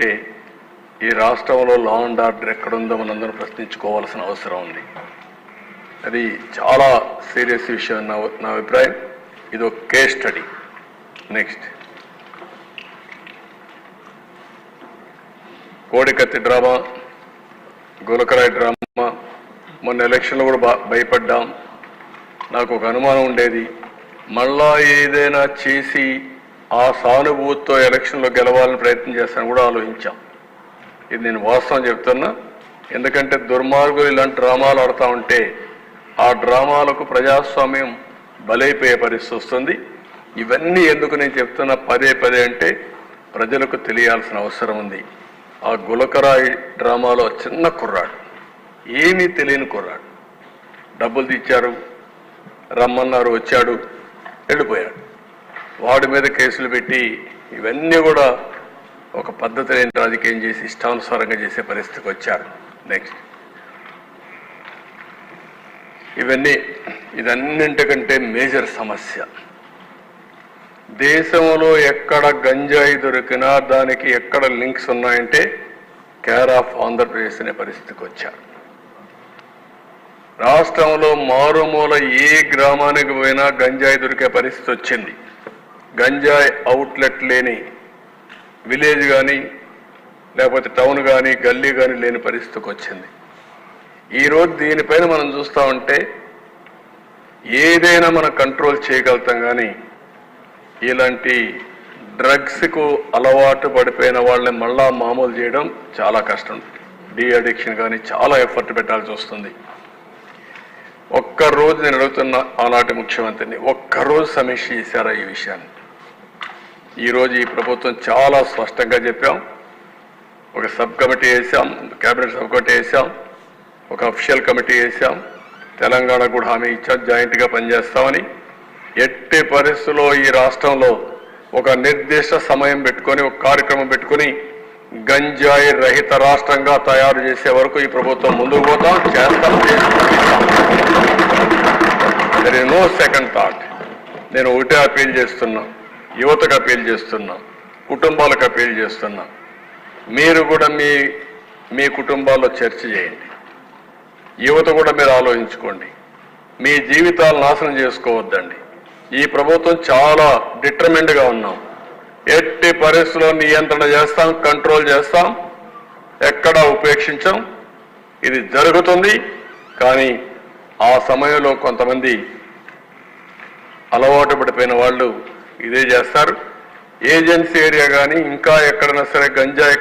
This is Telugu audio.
అంటే ఈ రాష్ట్రంలో లా అండ్ ఆర్డర్ ఎక్కడుందో మనందరం ప్రశ్నించుకోవాల్సిన అవసరం ఉంది. అది చాలా సీరియస్ విషయం నా నా అభిప్రాయం. ఇది ఒక కేస్ స్టడీ నెక్స్ట్ కోడికత్తి డ్రామా గులకరాయి డ్రామా మొన్న ఎలక్షన్లో కూడా భయపడ్డాం. నాకు ఒక అనుమానం ఉండేది. మళ్ళా ఏదైనా చేసి ఆ సానుభూతితో ఎలక్షన్లో గెలవాలని ప్రయత్నం చేస్తాను కూడా ఆలోచించాం. ఇది నేను వాస్తవం చెప్తున్నా. ఎందుకంటే దుర్మార్గులు ఇలాంటి డ్రామాలు ఆడుతూ ఉంటే ఆ డ్రామాలకు ప్రజాస్వామ్యం బలైపోయే పరిస్థితి వస్తుంది. ఇవన్నీ ఎందుకు నేను చెప్తున్నా? పదే పదే అంటే ప్రజలకు తెలియాల్సిన అవసరం ఉంది. ఆ గులకరాయి డ్రామాలో చిన్న కుర్రాడు ఏమీ తెలియని కుర్రాడు. డబ్బులు తెచ్చారు రమ్మన్నారు వచ్చాడు వెళ్ళిపోయాడు. వాడి మీద కేసులు పెట్టి ఇవన్నీ కూడా ఒక పద్ధతి లేని రాజకీయం చేసి ఇష్టానుసారంగా చేసే పరిస్థితికి వచ్చారు. నెక్స్ట్ ఇవన్నీ ఇదన్నింటికంటే మేజర్ సమస్య. దేశంలో ఎక్కడ గంజాయి దొరికినా దానికి ఎక్కడ లింక్స్ ఉన్నాయంటే కేర్ ఆఫ్ ఆంధ్రప్రదేశ్ అనే పరిస్థితికి వచ్చారు. రాష్ట్రంలో మారుమూల ఏ గ్రామానికి పోయినా గంజాయి దొరికే పరిస్థితి వచ్చింది. గంజాయి అవుట్లెట్ లేని విలేజ్ కానీ లేకపోతే టౌన్ కానీ గల్లీ కానీ లేని పరిస్థితికి వచ్చింది. ఈరోజు దీనిపైన మనం చూస్తా ఉంటే ఏదైనా మనం కంట్రోల్ చేయగలుగుతాం కానీ ఇలాంటి డ్రగ్స్కు అలవాటు పడిపోయిన వాళ్ళని మళ్ళా మామూలు చేయడం చాలా కష్టం. డి అడిక్షన్ కానీ చాలా ఎఫర్ట్ పెట్టాల్సి వస్తుంది. ఒక్కరోజు నేను అడుగుతున్న ఆనాటి ముఖ్యమంత్రిని ఒక్కరోజు సమీక్ష చేశారా ఈ విషయాన్ని? ఈరోజు ఈ ప్రభుత్వం చాలా స్పష్టంగా చెప్పాం. ఒక సబ్ కమిటీ వేసాం కేబినెట్ సబ్ కమిటీ వేసాం ఒక అఫిషియల్ కమిటీ వేసాం. తెలంగాణ కూడా హామీ ఇచ్చాం జాయింట్గా పనిచేస్తామని. ఎట్టి పరిస్థితుల్లో ఈ రాష్ట్రంలో ఒక నిర్దిష్ట సమయం పెట్టుకొని ఒక కార్యక్రమం పెట్టుకొని గంజాయి రహిత రాష్ట్రంగా తయారు చేసే వరకు ఈ ప్రభుత్వం ముందుకు పోతాం చేస్తాం. There is no second thought నేను ఒకటే అపీల్ చేస్తున్నాను యువతకు అపీల్ చేస్తున్నాం కుటుంబాలకు అపీల్ చేస్తున్నాం. మీరు కూడా మీ మీ కుటుంబాల్లో చర్చ చేయండి. యువత కూడా మీరు ఆలోచించుకోండి. మీ జీవితాలు నాశనం చేసుకోవద్దండి. ఈ ప్రభుత్వం చాలా డిటర్మెంట్గా ఉన్నాం. ఎట్టి పరిస్థితుల్లో నియంత్రణ చేస్తాం కంట్రోల్ చేస్తాం ఎక్కడా ఉపేక్షించాం. ఇది జరుగుతుంది కానీ ఆ సమయంలో కొంతమంది అలవాటు పడిపోయిన వాళ్ళు ఇదే చేస్తారు. ఏజెన్సీ ఏరియా కానీ ఇంకా ఎక్కడైనా సరే గంజాయి